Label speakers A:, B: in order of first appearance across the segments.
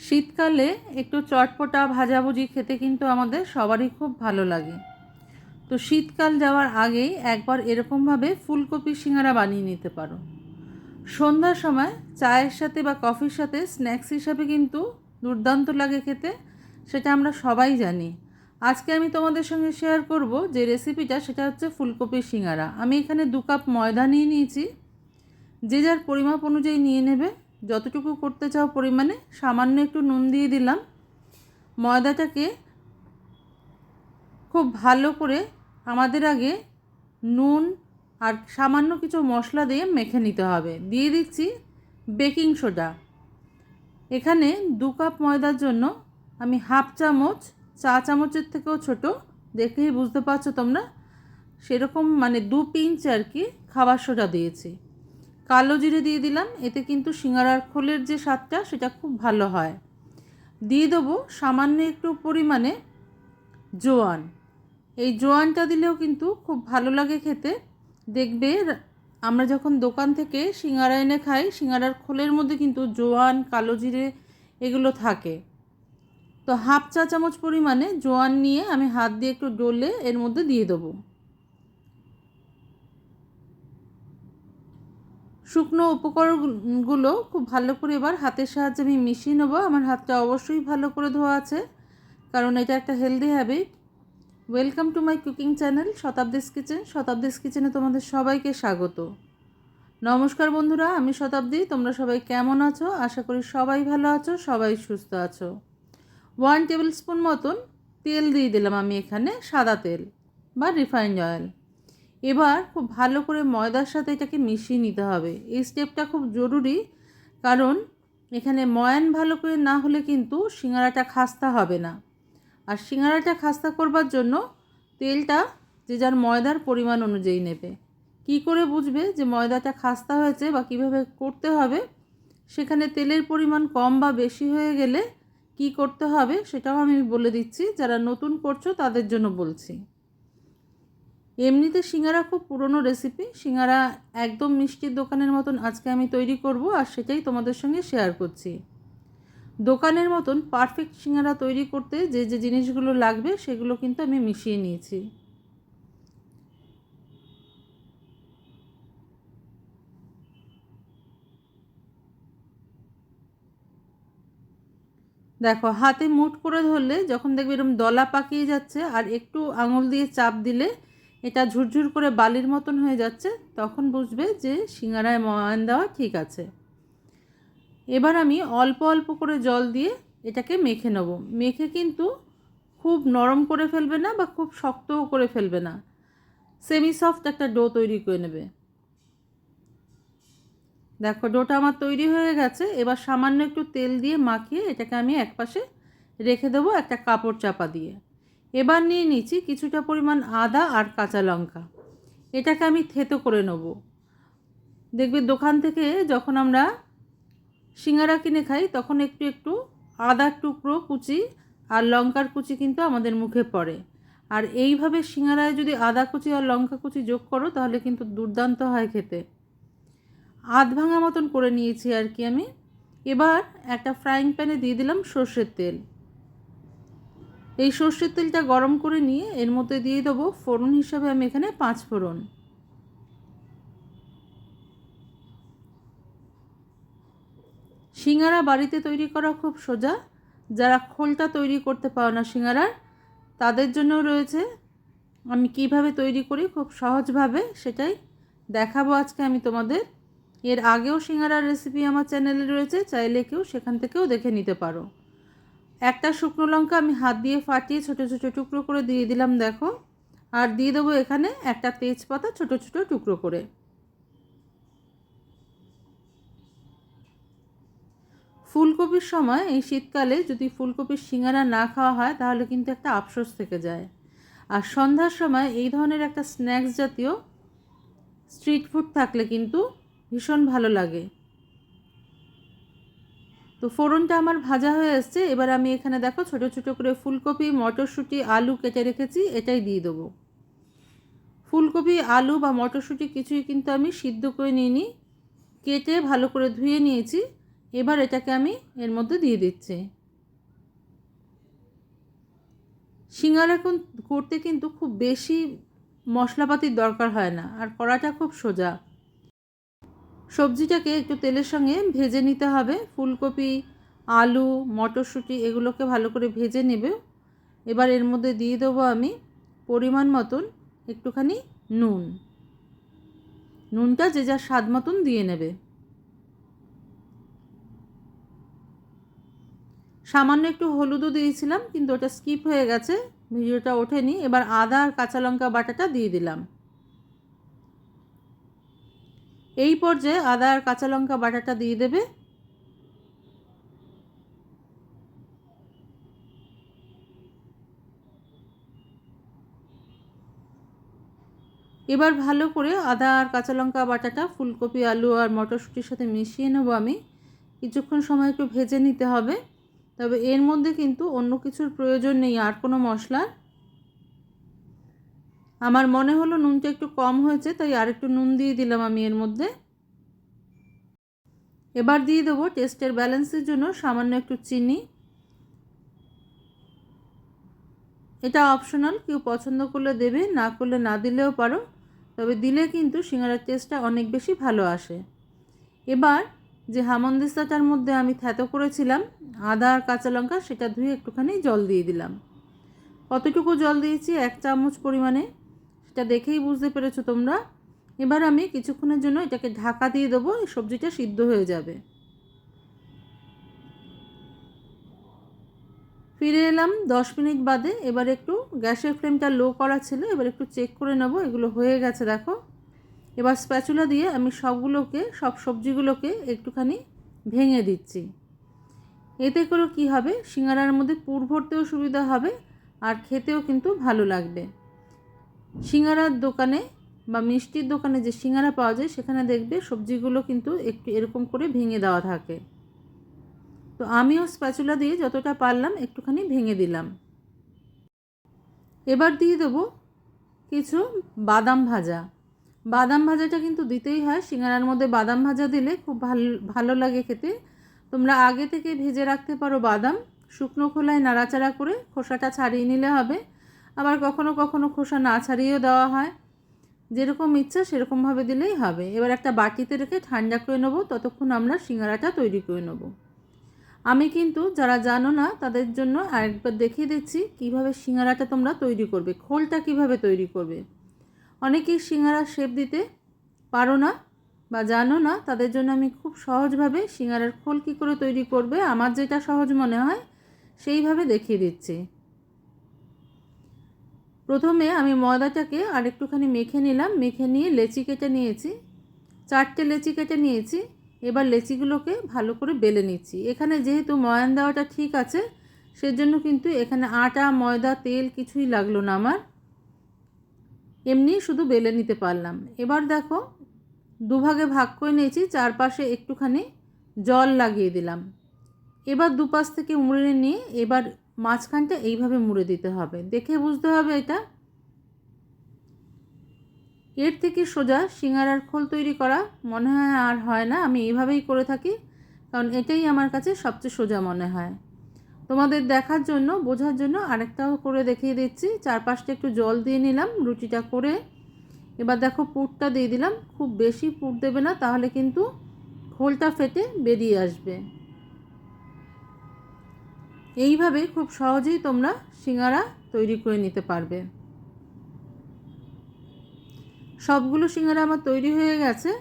A: শীতকালে একটু চটপটা ভাজাভুজি খেতে কিন্তু আমাদের সবারই খুব ভালো লাগে। তো শীতকাল যাওয়ার আগেই একবার এরকমভাবে ফুলকপি সিঙ্গারা বানিয়ে নিতে পারো। সন্ধ্যার সময় চায়ের সাথে বা কফির সাথে স্ন্যাক্স হিসাবে কিন্তু দুর্দান্ত লাগে খেতে, সেটা আমরা সবাই জানি। আজকে আমি তোমাদের সঙ্গে শেয়ার করব যে রেসিপিটা সেটা হচ্ছে ফুলকপির সিঙ্গারা। আমি এখানে দু কাপ ময়দা নিয়ে নিয়েছি। যে যার পরিমাপ অনুযায়ী নিয়ে নেবে যতটুকু করতে চাও পরিমাণে, সামান্য একটু নুন দিয়ে দিলাম। ময়দাটাকে খুব ভালো করে আমাদের আগে নুন আর সামান্য কিছু মশলা দিয়ে মেখে নিতে হবে। দিয়ে দিচ্ছি বেকিং সোডা। এখানে দু কাপ ময়দার জন্য আমি হাফ চামচ, চা চামচের থেকেও ছোট, দেখেই বুঝতে পারছ তোমরা, সেরকম মানে দু পিঞ্চ আর কি খাবার সোডা দিয়েছি। কালো জিরে দিয়ে দিলাম, এতে কিন্তু সিঙ্গারার খোলের যে স্বাদটা সেটা খুব ভালো হয়। দিয়ে দেবো সামান্য একটু পরিমাণে জোয়ান। এই জোয়ানটা দিলেও কিন্তু খুব ভালো লাগে খেতে। দেখবে আমরা যখন দোকান থেকে সিঙ্গারা এনে খাই, সিঙ্গারার খোলের মধ্যে কিন্তু জোয়ান, কালো জিরে এগুলো থাকে। তো হাফ চা চামচ পরিমাণে জোয়ান নিয়ে আমি হাত দিয়ে একটু ডলে এর মধ্যে দিয়ে দেবো। শুকনো উপকরণগুলো খুব ভালো করে এবার হাতের সাহায্যে আমি মিশিয়ে নেব। আমার হাতটা অবশ্যই ভালো করে ধোয়া আছে, কারণ এটা একটা healthy habit welcome to my cooking channel Shatabdi's kitchen Shatabdi's কিচেনে তোমাদের সবাইকে স্বাগত। নমস্কার বন্ধুরা, আমি শতাব্দী তোমরা সবাই কেমন আছো? আশা করি সবাই ভালো আছো, সবাই সুস্থ আছো। ওয়ান টেবিল স্পুন মতন তেল দিয়ে দিলাম আমি এখানে সাদা তেল বা রিফাইন্ড অয়েল এবার খুব ভালো করে ময়দার সাথে এটাকে মিশিয়ে নিতে হবে। এই স্টেপটা খুব জরুরি, কারণ এখানে ময়ান ভালো করে না হলে কিন্তু সিঙ্গারাটা খাস্তা হবে না। আর সিঙ্গারাটা খাস্তা করবার জন্য তেলটা যে যার ময়দার পরিমাণ অনুযায়ী নেবে। কি করে বুঝবে যে ময়দাটা খাস্তা হয়েছে বা কীভাবে করতে হবে? সেখানে তেলের পরিমাণ কম বা বেশি হয়ে গেলে কি করতে হবে সেটাও আমি বলে দিচ্ছি। যারা নতুন করছ তাদের জন্য বলছি। এমনিতে সিঙ্গারা খুব পুরনো রেসিপি সিঙ্গারা একদম মিষ্টির দোকানের মতন আজকে আমি তৈরি করব আর সেটাই তোমাদের সঙ্গে শেয়ার করছি। দোকানের মতন পারফেক্ট সিঙ্গারা তৈরি করতে যে যে জিনিসগুলো লাগবে সেগুলো কিন্তু আমি মিশিয়ে নিয়েছি। দেখো, হাতে মুট করে ধরলে যখন দেখবে এরকম দলা পাকিয়ে যাচ্ছে আর একটু আঙুল দিয়ে চাপ দিলে এটা ঝুরঝুর করে বালির মতন হয়ে যাচ্ছে, তখন বুঝবে যে সিঙ্গারায় ময়ান দেওয়া ঠিক আছে। এবার আমি অল্প অল্প করে জল দিয়ে এটাকে মেখে নেব। মেখে কিন্তু খুব নরম করে ফেলবে না বা খুব শক্তও করে ফেলবে না। সেমি সফট একটা ডো তৈরি করে নেবে। দেখো, ডোটা আমার তৈরি হয়ে গেছে। এবার সামান্য একটু তেল দিয়ে মাখিয়ে এটাকে আমি একপাশে রেখে দেবো একটা কাপড় চাপা দিয়ে। এবার নিয়ে নিচ্ছি কিছুটা পরিমাণ আদা আর কাঁচা লঙ্কা। এটাকে আমি থেতো করে নেব। দেখবে দোকান থেকে যখন আমরা সিঙ্গারা কিনে খাই, তখন একটু একটু আদার টুকরো, কুচি আর লঙ্কার কুচি কিন্তু আমাদের মুখে পড়ে। আর এইভাবে সিঙ্গারায় যদি আদা কুচি আর লঙ্কা কুচি যোগ করো, তাহলে কিন্তু দুর্দান্ত হয় খেতে। আধ ভাঙা মতন করে নিয়েছি আর কি আমি। এবার একটা ফ্রাইং প্যানে দিয়ে দিলাম সর্ষের তেল। এই সর্ষের তেলটা গরম করে নিয়ে এর মধ্যে দিয়ে দেবো ফোড়ন হিসাবে আমি এখানে পাঁচ ফোড়ন। সিঙ্গারা বাড়িতে তৈরি করা খুব সোজা। যারা খোলটা তৈরি করতে পারো না সিঙ্গারার, তাদের জন্য রয়েছে। আমি কীভাবে তৈরি করি খুব সহজভাবে সেটাই দেখাবো আজকে আমি তোমাদের। এর আগেও সিঙ্গারার রেসিপি আমার চ্যানেলে রয়েছে, চাইলে কেউ সেখান থেকেও দেখে নিতে পারো। একটা শুকনো লঙ্কা আমি হাত দিয়ে ফাটিয়ে ছোটো ছোটো টুকরো করে দিয়ে দিলাম, দেখো। আর দিয়ে দেবো এখানে একটা তেজপাতা ছোটো ছোটো টুকরো করে। ফুলকপির সময় এই শীতকালে যদি ফুলকপির সিঙ্গারা না খাওয়া হয়, তাহলে কিন্তু একটা আফসোস থেকে যায়। আর সন্ধ্যার সময় এই ধরনের একটা স্ন্যাক্স জাতীয় স্ট্রিট ফুড থাকলে কিন্তু ভীষণ ভালো লাগে। তো ফোড়নটা আমার ভাজা হয়ে এসছে এবার আমি এখানে দেখো ছোট ছোট করে ফুলকপি, মটরশুঁটি, আলু কেটে রেখেছি, এটাই দিয়ে দেবো। ফুলকপি, আলু বা মটরশুঁটি কিছুই কিন্তু আমি সিদ্ধ করে নিইনি, কেটে ভালো করে ধুয়ে নিয়েছি। এবার এটাকে আমি এর মধ্যে দিয়ে দিচ্ছি। সিঙ্গারা করতে কিন্তু খুব বেশি মশলাপাতির দরকার হয় না, আর কড়াটা খুব সোজা। সবজিটাকে একটু তেলের সঙ্গে ভেজে নিতে হবে। ফুলকপি, আলু, মটরশুঁটি এগুলোকে ভালো করে ভেজে নেবে। এবার এর মধ্যে দিয়ে দেবো আমি পরিমাণ মতন একটুখানি নুন। নুনটা যে যার স্বাদ মতন দিয়ে নেবে। সামান্য একটু হলুদও দিয়েছিলাম, কিন্তু ওটা স্কিপ হয়ে গেছে, ভিডিওটা ওঠেনি। এবার আদা আর কাঁচা লঙ্কা বাটাটা দিয়ে দিলাম। এই পর্যায়ে আদা আর কাঁচা লঙ্কা বাটাটা দিয়ে দেবে। এবার ভালো করে আদা আর কাঁচা লঙ্কা বাটাটা ফুলকপি, আলু আর মটরশুঁটির সাথে মিশিয়ে নেব আমি। কিছুক্ষণ সময় একটু ভেজে নিতে হবে। তবে এর মধ্যে কিন্তু অন্য কিছুর প্রয়োজন নেই, আর কোনো মশলার। আমার মনে হলো নুনটা একটু কম হয়েছে, তাই আর একটু নুন দিয়ে দিলাম আমি এর মধ্যে। এবার দিয়ে দেবো টেস্টের ব্যালেন্সের জন্য সামান্য একটু চিনি। এটা অপশনাল, কেউ পছন্দ করলে দেবে, না করলে না দিলেও পারো। তবে দিলে কিন্তু সিঙ্গারার টেস্টটা অনেক বেশি ভালো আসে। এবার যে হামন্দিস্তাটার মধ্যে আমি থ্যাতো করেছিলাম, আদা আর কাঁচা লঙ্কা, সেটা ধুয়ে একটুখানি জল দিয়ে দিলাম। কতটুকু জল দিয়েছি? এক চামচ পরিমাণে। সেটা দেখেই বুঝতে পেরেছ তোমরা? এবার আমি কিছুক্ষণের জন্য এটাকে ঢাকা দিয়ে দেবো, এই সবজিটা সিদ্ধ হয়ে যাবে। ফিরে এলাম দশ মিনিট বাদে, এবার একটু গ্যাসের ফ্লেমটা লো করা ছিল, এবার একটু চেক করে নেব, এগুলো হয়ে গেছে, দেখো। এবার স্প্যাচুলা দিয়ে আমি সবগুলোকে, সব সবজিগুলোকে একটুখানি ভেঙে দিচ্ছি। এতে করে কি হবে? সিঙ্গারার মধ্যে পুর ভরতেও সুবিধা হবে, আর খেতেও কিন্তু ভালো লাগবে। সিঙ্গারার দোকানে বা মিষ্টির দোকানে যে সিঙ্গারা পাওয়া যায়, সেখানে দেখবে সবজিগুলো কিন্তু একটু এরকম করে ভেঙে দেওয়া থাকে। তো আমিও স্প্যাচুলা দিয়ে যতটা পারলাম একটুখানি ভেঙে দিলাম। এবার দিয়ে দেবো কিছু বাদাম ভাজা। বাদাম ভাজাটা কিন্তু দিতেই হয়, সিঙ্গারার মধ্যে বাদাম ভাজা দিলে খুব ভালো ভালো লাগে খেতে। তোমরা আগে থেকে ভেজে রাখতে পারো বাদাম। শুকনো খোলায় নাড়াচাড়া করে খোসাটা ছাড়িয়ে নিলে হবে। আবার কখনো কখনো খোসা না ছাড়িয়েও দেওয়া হয়। যেরকম ইচ্ছা সেরকমভাবে দিলেই হবে। এবার একটা বাটিতে রেখে ঠান্ডা করে নেব, ততক্ষণ আমরা সিঙ্গারাটা তৈরি করে নেব। আমি কিন্তু, যারা জানো না, তাদের জন্য আরেকবার দেখিয়ে দিচ্ছি কীভাবে সিঙ্গারাটা তোমরা তৈরি করবে, খোলটা কীভাবে তৈরি করবে। অনেকেই সিঙ্গারা শেপ দিতে পারো না বা জানো না, তাদের জন্য আমি খুব সহজভাবে সিঙ্গারার খোল কী করে তৈরি করবে, আমার যেটা সহজ মনে হয়, সেইভাবে দেখিয়ে দিচ্ছি। প্রথমে আমি ময়দাটাকে আর একটুখানি মেখে নিলাম, মেখে নিয়ে লেচি কেটে নিয়েছি। চারটে লেচি কেটে নিয়েছি, এবার লেচিগুলোকে ভালো করে বেলে নিচ্ছি। এখানে যেহেতু ময়ান দেওয়াটা ঠিক আছে, সেজন্য কিন্তু এখানে আটা, ময়দা, তেল কিছুই লাগল না আমার। এমনি শুধু বেলে নিতে পারলাম। এবার দেখো, দুভাগে ভাগ করে নিয়েছি, চারপাশে একটুখানি জল লাগিয়ে দিলাম। এবার দুপাশ থেকে মুড়ে নিয়ে এবার মাঝখানটা এইভাবে মুড়ে দিতে হবে। দেখে বুঝতে হবে এটা। এর থেকে সোজা সিঙ্গারার খোল তৈরি করা মনে হয় আর হয় না, আমি এইভাবেই করে থাকি, কারণ এটাই আমার কাছে সবচেয়ে সোজা মনে হয়। তোমাদের দেখার জন্য, বোঝার জন্য আরেকটাও করে দেখিয়ে দিচ্ছি। চারপাশটা একটু জল দিয়ে নিলাম, রুটিটা করে। এবার দেখো পুরটা দিয়ে দিলাম। খুব বেশি পুর দেবে না, তাহলে কিন্তু খোলটা ফেটে বেরিয়ে আসবে। এইভাবে খুব সহজেই তোমরা সিঙ্গারা তৈরি করে নিতে পারবে। সবগুলো সিঙ্গারা আমার তৈরি হয়ে গেছে।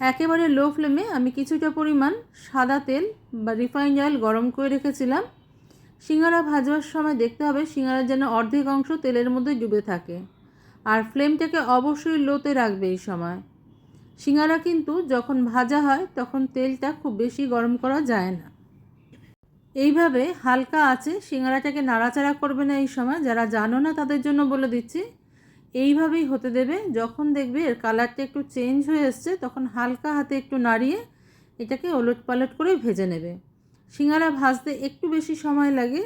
A: একেবারে লো ফ্লেমে আমি কিছুটা পরিমাণ সাদা তেল বা রিফাইন্ড অয়েল গরম করে রেখেছিলাম। সিঙ্গারা ভাজবার সময় দেখতে হবে সিঙ্গারার যেন অর্ধেক অংশ তেলের মধ্যে ডুবে থাকে। আর ফ্লেমটাকে অবশ্যই লোতে রাখবে এই সময়। সিঙ্গারা কিন্তু যখন ভাজা হয় তখন তেলটা খুব বেশি গরম করা যায় না। এইভাবে হালকা আছে, সিঙ্গারাটাকে নাড়াচাড়া করবে না এই সময়, যারা জানো না তাদের জন্য বলে দিচ্ছি। এইভাবেই হতে দেবে, যখন দেখবে এর কালারটা একটু চেঞ্জ হয়ে এসছে, তখন হালকা হাতে একটু নাড়িয়ে এটাকে ওলট পালট করে ভেজে নেবে। সিঙ্গারা ভাজতে একটু বেশি সময় লাগে,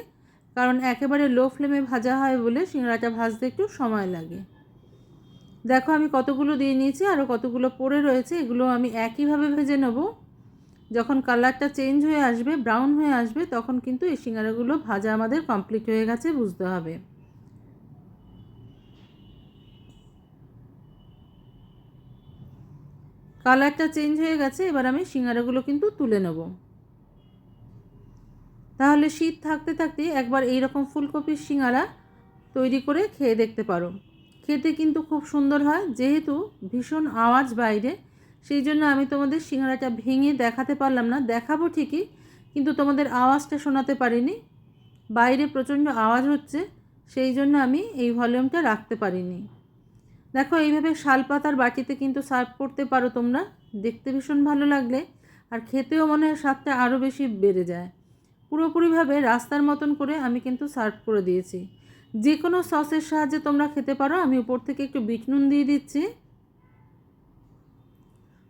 A: কারণ একেবারে লো ফ্লেমে ভাজা হয় বলে সিঙ্গারাটা ভাজতে একটু সময় লাগে। দেখো আমি কতগুলো দিয়ে নিয়েছি আরও কতগুলো পড়ে রয়েছে, এগুলো আমি একইভাবে ভেজে নেব। যখন কালারটা চেঞ্জ হয়ে আসবে, ব্রাউন হয়ে আসবে, তখন কিন্তু এই সিঙ্গারাগুলো ভাজা আমাদের কমপ্লিট হয়ে গেছে, বুঝতে হবে। কালারটা চেঞ্জ হয়ে গেছে, এবার আমি সিঙ্গারাগুলো কিন্তু তুলে নেব। তাহলে শীত থাকতে থাকতে একবার এই রকম ফুলকপির সিঙ্গারা তৈরি করে খেয়ে দেখতে পারো। খেতে কিন্তু খুব সুন্দর হয়, যেহেতু ভীষণ আওয়াজ বাইরে সেই জন্য আমি তোমাদের সিঙ্গারাটা ভেঙে দেখাতে পারলাম না। দেখাবো ঠিকই, কিন্তু তোমাদের আওয়াজটা শোনাতে পারিনি। বাইরে প্রচণ্ড আওয়াজ হচ্ছে, সেই জন্য আমি এই ভলিউমটা রাখতে পারিনি। দেখো, এইভাবে শালপাতার বাটিতে কিন্তু সার্ভ করতে পারো তোমরা। দেখতে ভীষণ ভালো লাগলে, আর খেতেও মনে হয় স্বাদটা আরও বেশি বেড়ে যায়। পুরোপুরিভাবে রাস্তার মতন করে আমি কিন্তু সার্ভ করে দিয়েছি। যে কোনো সসের সাহায্যে তোমরা খেতে পারো। আমি উপর থেকে একটু বিট নুন দিয়ে দিচ্ছি।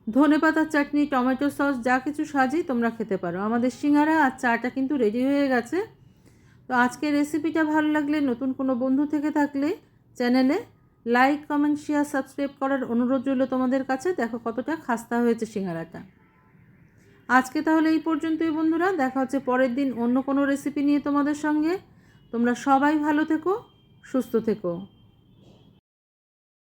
A: ধনে পাতার চাটনি, টমেটো সস, যা কিছু সাজেই তোমরা খেতে পারো। আমাদের সিঙ্গারা আর চাটা কিন্তু রেডি হয়ে গেছে। তো আজকের রেসিপিটা ভালো লাগলে, নতুন কোনো বন্ধু থেকে থাকলে চ্যানেলে লাইক কমেন্ট শেয়ার সাবস্ক্রাইব করার অনুরোধ রইল তোমাদের কাছে। দেখো কতটা খাস্তা হয়েছে সিঙ্গারাটা। আজকে তাহলে এই পর্যন্তই বন্ধুরা। দেখা হচ্ছে পরের দিন অন্য কোনো রেসিপি নিয়ে তোমাদের সঙ্গে। তোমরা সবাই ভালো থেকো, সুস্থ থেকো।